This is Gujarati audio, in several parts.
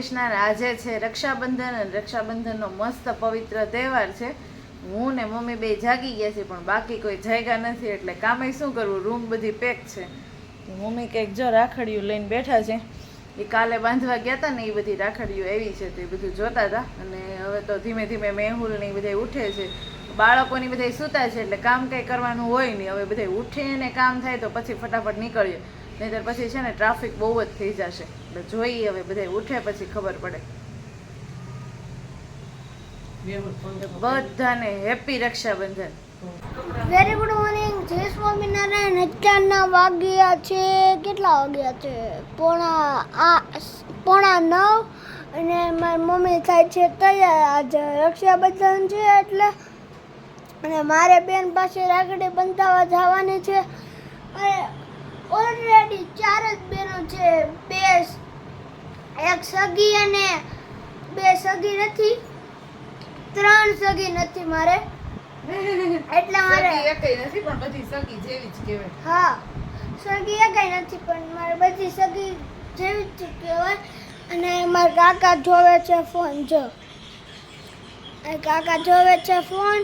કૃષ્ણ આજે છે, રક્ષાબંધન અને રક્ષાબંધનનો મસ્ત પવિત્ર તહેવાર છે. હું ને મમ્મી બે જાગી ગયા છે પણ બાકી કોઈ જાગ્યા નથી, એટલે કામે શું કરવું? રૂમ બધી પેક છે. મમ્મી કંઈક જો રાખડીયું લઈને બેઠા છે. એ કાલે બાંધવા ગયા હતા ને એ બધી રાખડીઓ એવી છે, તો બધું જોતા હતા અને હવે તો ધીમે ધીમે મેહુલ ને એ બધા ઉઠે છે. બાળકોની બધા સૂતા છે, એટલે કામ કંઈ કરવાનું હોય નહીં. હવે બધા ઉઠે ને કામ થાય તો પછી ફટાફટ નીકળીએ. નહીંતર પછી છે ને ટ્રાફિક બહુ જ થઈ જશે. એટલે જોઈએ હવે બધા ઉઠે પછી ખબર પડે. બધાને happy Rakshabandhan. Very good morning જય સ્વામિનારાયણ. અત્યારના વાગ્યા છે, કેટલા વાગ્યા છે? પોણા આ પોણા નવ અને મારી મમ્મી થાય છે તૈયાર. આજે રક્ષાબંધન છે એટલે અને મારે બેન પાસે રાખડી બંધાવા જવાની છે. અને ઓલરેડી ચાર જ બેનો છે. બે એક સગી અને બે સગી નથી. ત્રણ સગી નથી મારે. એટલે મારે એકઈ નથી પણ બધી સગી જેવી જ કહેવાય. હા સગી એકઈ નથી પણ મારે બધી સગી જેવી જ કહેવાય. અને મારા કાકા જોવે છે ફોન જો. કાકા જોવે છે ફોન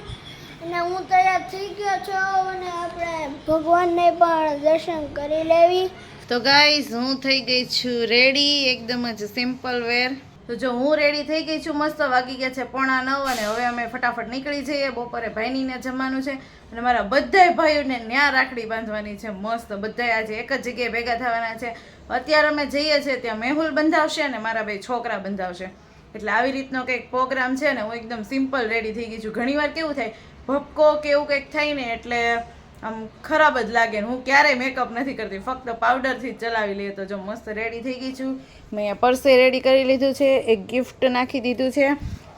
અને હું તૈયાર થઈ ગયો છું અને આપણે ભગવાનને પણ દર્શન કરી લેવી. તો ગાઈઝ હું થઈ ગઈ છું રેડી એકદમ જ સિમ્પલ વેર તો જો હું રેડી થઈ ગઈ છું, મસ્ત વાગી ગયા છે પોણા નવ અને હવે અમે ફટાફટ નીકળી જઈએ. બપોરે ભાઈનીને જમવાનું છે અને મારા બધાય ભાઈઓને ન્યા રાખડી બાંધવાની છે. મસ્ત બધાય આજે એક જ જગ્યાએ ભેગા થવાના છે. અત્યારે અમે જઈએ છીએ, ત્યાં મેહુલ બંધાવશે અને મારા ભાઈ છોકરા બંધાવશે. એટલે આવી રીતનો કંઈક પ્રોગ્રામ છે ને હું એકદમ સિમ્પલ રેડી થઈ ગઈ છું. ઘણીવાર કેવું થાય, ભપકો કે એવું કંઈક થાય ને એટલે આમ ખરાબ જ લાગે હું ક્યારેય મેકઅપ નથી કરતી. ફક્ત પાવડરથી જ ચલાવી લઈએ તો જો મસ્ત રેડી થઈ ગઈ છું. મેં અહીંયા પર્સે રેડી કરી લીધું છે, એક ગિફ્ટ નાખી દીધું છે.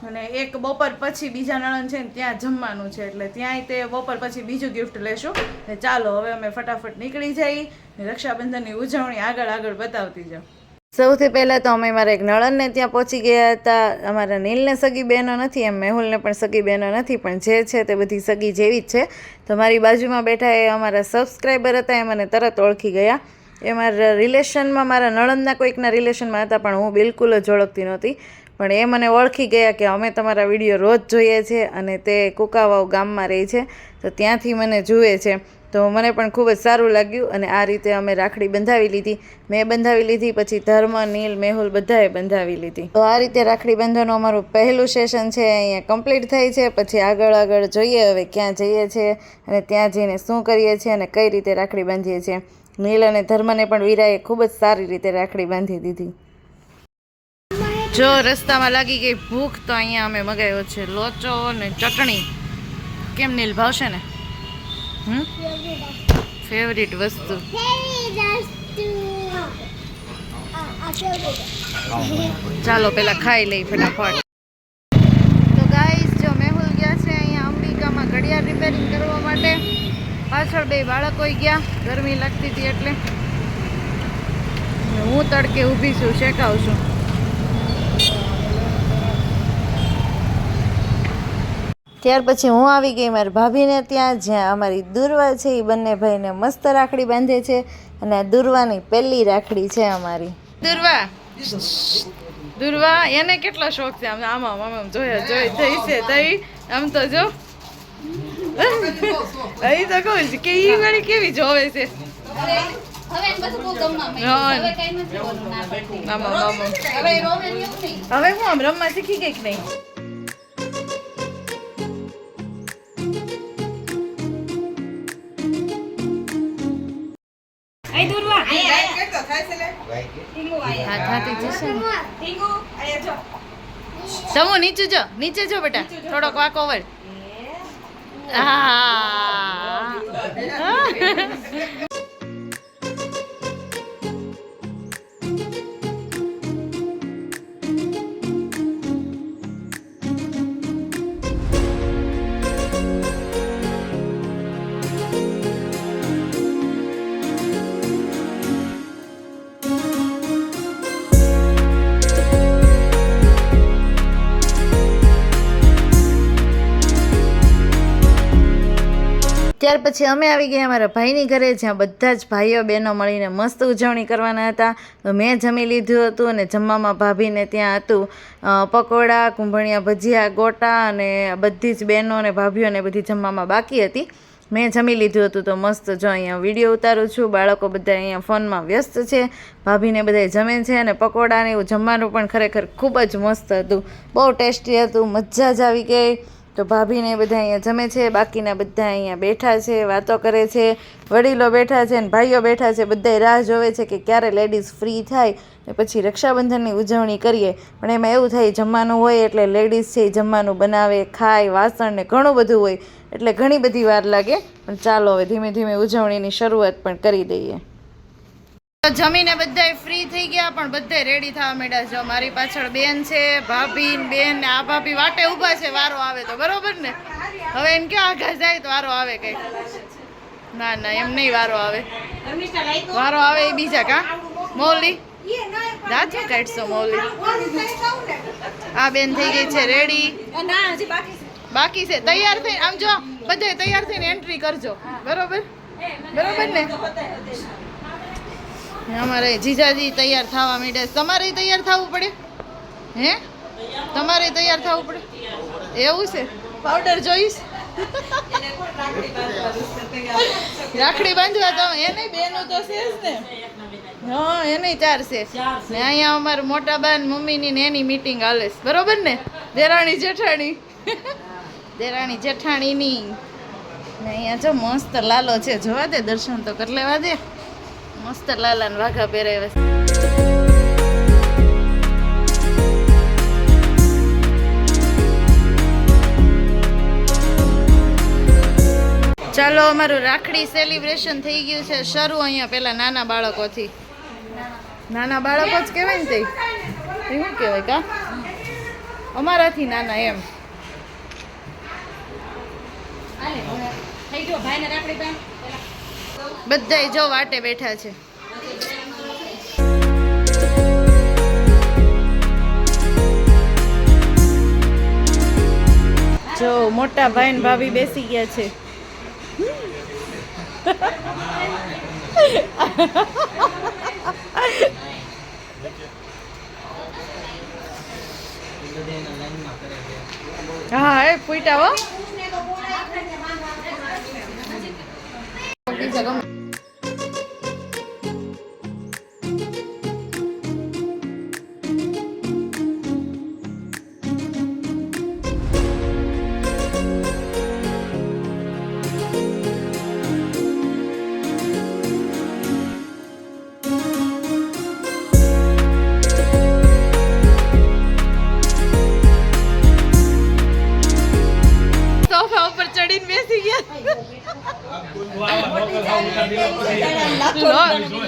અને એક બપોર પછી બીજા નણંદ છે ને ત્યાં જમવાનું છે, એટલે ત્યાંય તે બપોર પછી બીજું ગિફ્ટ લેશું. ચાલો, હવે અમે ફટાફટ નીકળી જઈએ રક્ષાબંધનની ઉજવણી આગળ આગળ બતાવતી જાઉં. સૌથી પહેલાં તો અમે મારા એક નળનને ત્યાં પહોંચી ગયા હતા. અમારા નીલને સગી બહેનો નથી, એમ મેહુલને પણ સગી બહેનો નથી, પણ જે છે તે બધી સગી જેવી જ છે. તો મારી બાજુમાં બેઠા એ અમારા સબસ્ક્રાઈબર હતા, એ મને તરત ઓળખી ગયા. એ મારા રિલેશનમાં મારા નણંદના કોઈકના રિલેશનમાં હતા, પણ હું બિલકુલ જ ઓળખતી નહોતી. પણ એ મને ઓળખી ગયા કે અમે તમારા વીડિયો રોજ જોઈએ છીએ અને તે કુકાવાવ ગામમાં રહે છે. તો ત્યાંથી મને જુએ છે. તો મને પણ ખૂબ જ સારું લાગ્યું અને આ રીતે અમે રાખડી બંધાવી લીધી. મેં બંધાવી લીધી, પછી ધર્મ, નીલ, મેહુલ બધાએ બંધાવી લીધી. તો આ રીતે રાખડી બાંધવાનું અમારું પહેલું સેશન છે, અહીંયા કમ્પ્લીટ થાય છે, પછી આગળ આગળ જોઈએ હવે ક્યાં જઈએ છીએ અને ત્યાં જઈને શું કરીએ છીએ અને કઈ રીતે રાખડી બાંધીએ છીએ. નીલ અને ધર્મને પણ વીરાએ ખૂબ જ સારી રીતે રાખડી બાંધી દીધી. જો રસ્તામાં લાગી ગઈ ભૂખ, તો અહીંયા અમે મગાવ્યો છે લોચો ને ચટણી. કેમ નીલ ભાવશે ને? ફેવરિટ વસ્તુ. ચાલો, પેલા ખાઈ લઈ ફટાફટ. તો ગાઈસ જો મેહુલ ગયા છે અહીંયા અંબિકામાં ઘડિયાળ રિપેરિંગ કરવા માટે. પાછળ બે બાળકો ગયા, ગરમી લાગતી હતી એટલે. હું તડકે ઊભી છું શેકાવ છું. ત્યાર પછી હું આવી ગઈ મારી ભાભીને ત્યાં જ્યાં અમારી દુર્વા છે એ બંને ભાઈને મસ્ત રાખડી બાંધે છે અને આ દુર્વાની પહેલી રાખડી છે અમારી. દુર્વા? દુર્વા એને કેટલો શોખ છે? આમ આમ આમ આમ જોયા જોઈ થઈ છે તઈ આમ તો જો. અહીં તો કહું છું કે એ વાળી કેવી જોવે છે. હવે હું આમ રમવા શીખી ગઈ કે નહીં? હાથી જશે સમુ નીચે જો નીચે જો બેટા. થોડોક વાંકો વળ. હા. ત્યાર પછી અમે આવી ગયા અમારા ભાઈની ઘરે, જ્યાં બધા જ ભાઈઓ બહેનો મળીને મસ્ત ઉજવણી કરવાના હતા. તો મેં જમી લીધું હતું અને જમવામાં ભાભીને ત્યાં હતું પકોડા, કુંભણિયા ભજીયા, ગોટા અને બધી જ બહેનો અને ભાભીઓને બધી જમવામાં બાકી હતી. મેં જમી લીધું હતું તો મસ્ત જો અહીંયા વીડિયો ઉતારું છું. બાળકો બધા અહીંયા ફોનમાં વ્યસ્ત છે. ભાભીને બધા જમે છે અને પકોડા ને એવું જમવાનું પણ ખરેખર ખૂબ જ મસ્ત હતું. બહુ ટેસ્ટી હતું, મજા જ આવી ગઈ. તો ભાભીને બધા અહીંયા જમે છે, બાકીના બધા અહીંયા બેઠા છે, વાતો કરે છે, વડીલો બેઠા છે અને ભાઈઓ બેઠા છે, બધાય રાહ જોવે છે કે ક્યારે લેડીઝ ફ્રી થાય ને પછી રક્ષાબંધનની ઉજવણી કરીએ. પણ એમાં એવું થાય, જમવાનું હોય એટલે લેડીઝ છે એ જમવાનું બનાવે, ખાય, વાસણ ને ઘણું બધું હોય. એટલે ઘણી બધી વાર લાગે, પણ ચાલો હવે ધીમે ધીમે ઉજવણીની શરૂઆત પણ કરી દઈએ. જમીને બધાય ફ્રી થઈ ગયા, પણ બધાય રેડી થવા માંડ્યા. જો મારી પાછળ બેન છે, ભાભી બેન ને આ ભાભી વાટે ઊભા છે, વારો આવે તો, બરોબર ને? હવે એમ કે આગળ જાય તો વારો આવે કઈ ના ના, એમ નહીં વારો આવે. વારો આવે એ બીજા કા? મૌલી? દાંતી કાઢશો મૌલી. આ બેન થઈ ગઈ છે રેડી બાકી છે, તૈયાર થઈ, આમ જો, બધાય તૈયાર થઈને એન્ટ્રી કરજો. બરોબર? બરોબર ને? અમારે જીજાજી તૈયાર થવા માંડે તમારે તૈયાર થવું પડે? હે? તમારે તૈયાર થવું પડે? એવું છે? પાવડર જોઈશ? રાખડી બાંધવા તો એને બેનો તો છે જ ને. હા, એને ચાર છે. ને અહીંયા અમારે મોટા બાન મમ્મીની ને એની મીટિંગ હાલે છે. બરોબર ને? દેરાણી જેઠાણી. દેરાણી જેઠાણીની. ને અહીંયા જો મસ્ત લાલો છે. જોવા દે, દર્શન તો કરી લેવા દે. મસ્ત લાલા ને વાઘા પહેરાવ્યા ચાલો, અમારું રાખડી સેલિબ્રેશન થઈ ગયું છે. શરૂ અહીંયા પેલા નાના બાળકોથી. નાના બાળકો જ કહેવાય ને તે? શું કહેવાય કા? અમારાથી નાના એમ. થઈ ગયો. ભાઈને રાખડી બધાય જો વાટે બેઠા છે. જો મોટા ભાઈ ને ભાભી બેસી ગયા છે. હા, એ ફૂટા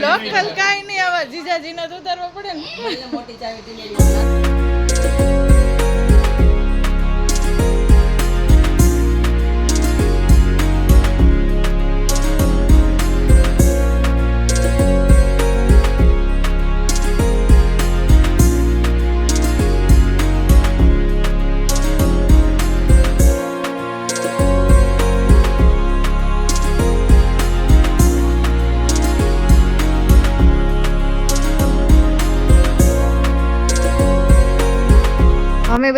લોકલ કાંઈ નહીં હવે જીજાજીને તો ઉતારવા પડે ને. અમે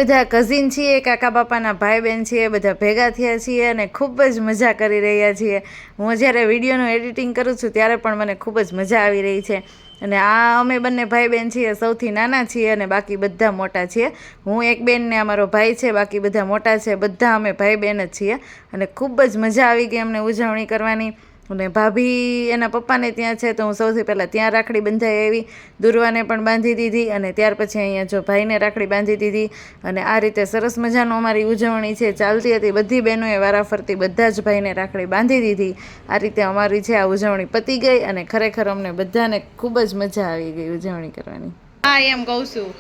બધા કઝિન છીએ, કાકા બાપાના ભાઈ બહેન છીએ, બધા ભેગા થયા છીએ અને ખૂબ જ મજા કરી રહ્યા છીએ. હું જ્યારે વિડીયોનું એડિટિંગ કરું છું ત્યારે પણ મને ખૂબ જ મજા આવી રહી છે. અને આ અમે બંને ભાઈ બહેન છીએ, સૌથી નાના છીએ અને બાકી બધા મોટા છીએ. હું એક બહેનને અમારો ભાઈ છે, બાકી બધા મોટા છે, બધા અમે ભાઈ બહેન જ છીએ. અને ખૂબ જ મજા આવી ગઈ અમને ઉજવણી કરવાની. અને ભાભી એના પપ્પાને ત્યાં છે તો હું સૌથી પહેલાં ત્યાં રાખડી બંધાઈ આવી દુર્વાને પણ બાંધી દીધી અને ત્યાર પછી અહીંયા જો ભાઈને રાખડી બાંધી દીધી અને આ રીતે સરસ મજાનું અમારી ઉજવણી છે ચાલતી હતી બધી બહેનોએ વારાફરતી બધા જ ભાઈને રાખડી બાંધી દીધી. આ રીતે અમારી છે આ ઉજવણી પતી ગઈ અને ખરેખર અમને બધાને ખૂબ જ મજા આવી ગઈ ઉજવણી કરવાની. હા એમ કહું છું.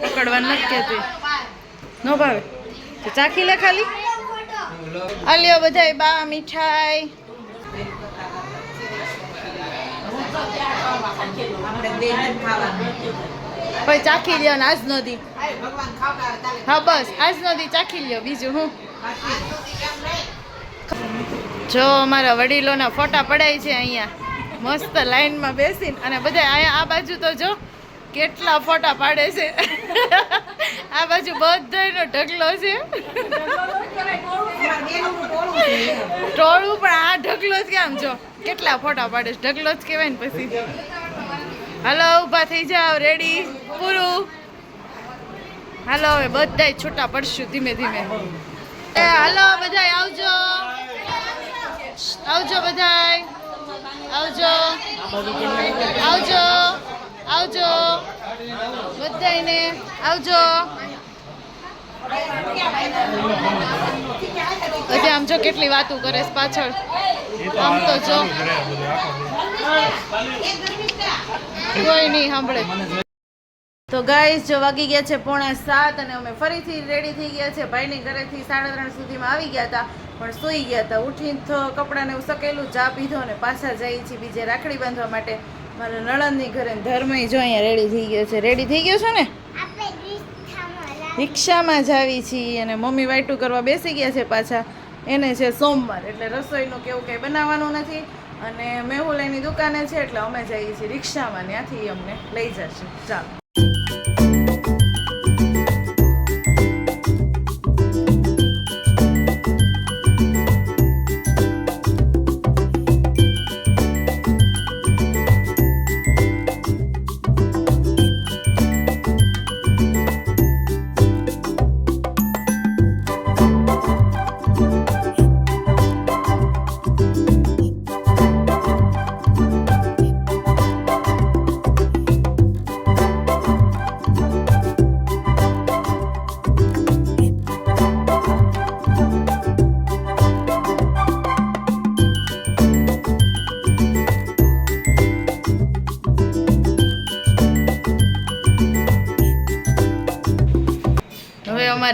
પકડવાનું નથી કહેતી નો ભાવે. ચાખી લે ખાલી. આ લ્યો બધાય બા મીઠાઈ. ભાઈ ચાખી લ્યો ને આજ નો દી. હા બસ આજ નો દી ચાખી લ્યો બીજું હું? જો અમારા વડીલોના ફોટા પડાય છે અહીંયા. મસ્ત લાઈનમાં બેસીને. અને બધા અહીંયા આ બાજુ તો જો કેટલા ફોટા પાડે છે. આ બાજુ બધાયનો ઢગલો છે. ટોળું પણ ઢગલો જ કેમ જો. કેટલા ફોટા પાડે ઢગલો જ કહેવાય ને પછી. હાલો, ઊભા થઈ જાઓ રેડી પૂરું? હાલો, હવે બધાય છૂટા પડશું ધીમે ધીમે. એ, હાલો, બધાય આવજો. આવજો બધાય. આવજો. આવજો. આવજો. બધાયને આવજો. હજી આમ જો કેટલી વાતો કરે પાછળ. આમ તો જો. કોઈ નહીં સાંભળે. તો ગાઈસ જો વાગી ગયા છે પોણા સાત અને અમે ફરીથી રેડી થઈ ગયા છે. ભાઈની ઘરેથી સાડા ત્રણ સુધીમાં આવી ગયા હતા, પણ સૂઈ ગયા હતા. ઉઠીને તો કપડાને એવું સકેલું, ચા પીધો અને પાછા જઈએ છીએ બીજે રાખડી બાંધવા માટે. મારા નણંદની ઘરે ધર્મય જો અહીંયા રેડી થઈ ગયો છે. રેડી થઈ ગયો છો ને? રિક્ષામાં જ આવી છીએ અને મમ્મી વાઈટું કરવા બેસી ગયા છે પાછા. એને છે સોમવાર, એટલે રસોઈનું કેવું કંઈ બનાવવાનું નથી. અને મેહુલ એની દુકાને છે, એટલે અમે જઈએ છીએ રિક્ષામાં, ત્યાંથી અમને લઈ જશે. ચાલો.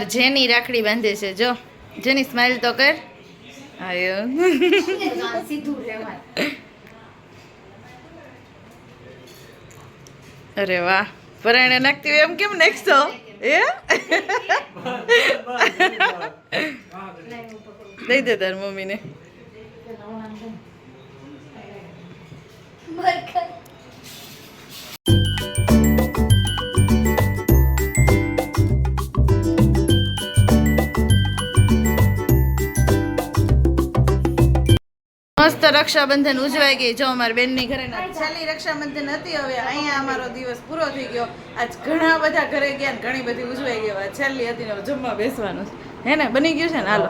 અમારે જેની રાખડી બાંધે છે, જો. જેની સ્માઈલ તો કર. આયો. અરે વાહ. પરાણે નાખતી એમ કેમ નાખશો? એ દઈ દે તાર મમ્મીને. મસ્ત રક્ષાબંધન ઉજવાઈ ગઈ. જો અમારી બેનની ઘરે છેલ્લી રક્ષાબંધન હતી હવે અહીંયા અમારો દિવસ પૂરો થઈ ગયો. આજ ઘણા બધા ઘરે ગયા ઘણી બધી ઉજવાઈ ગઈ. છેલ્લી હતી ને જમવા બેસવાનું હે ને? બની ગયું છે ને? હાલો.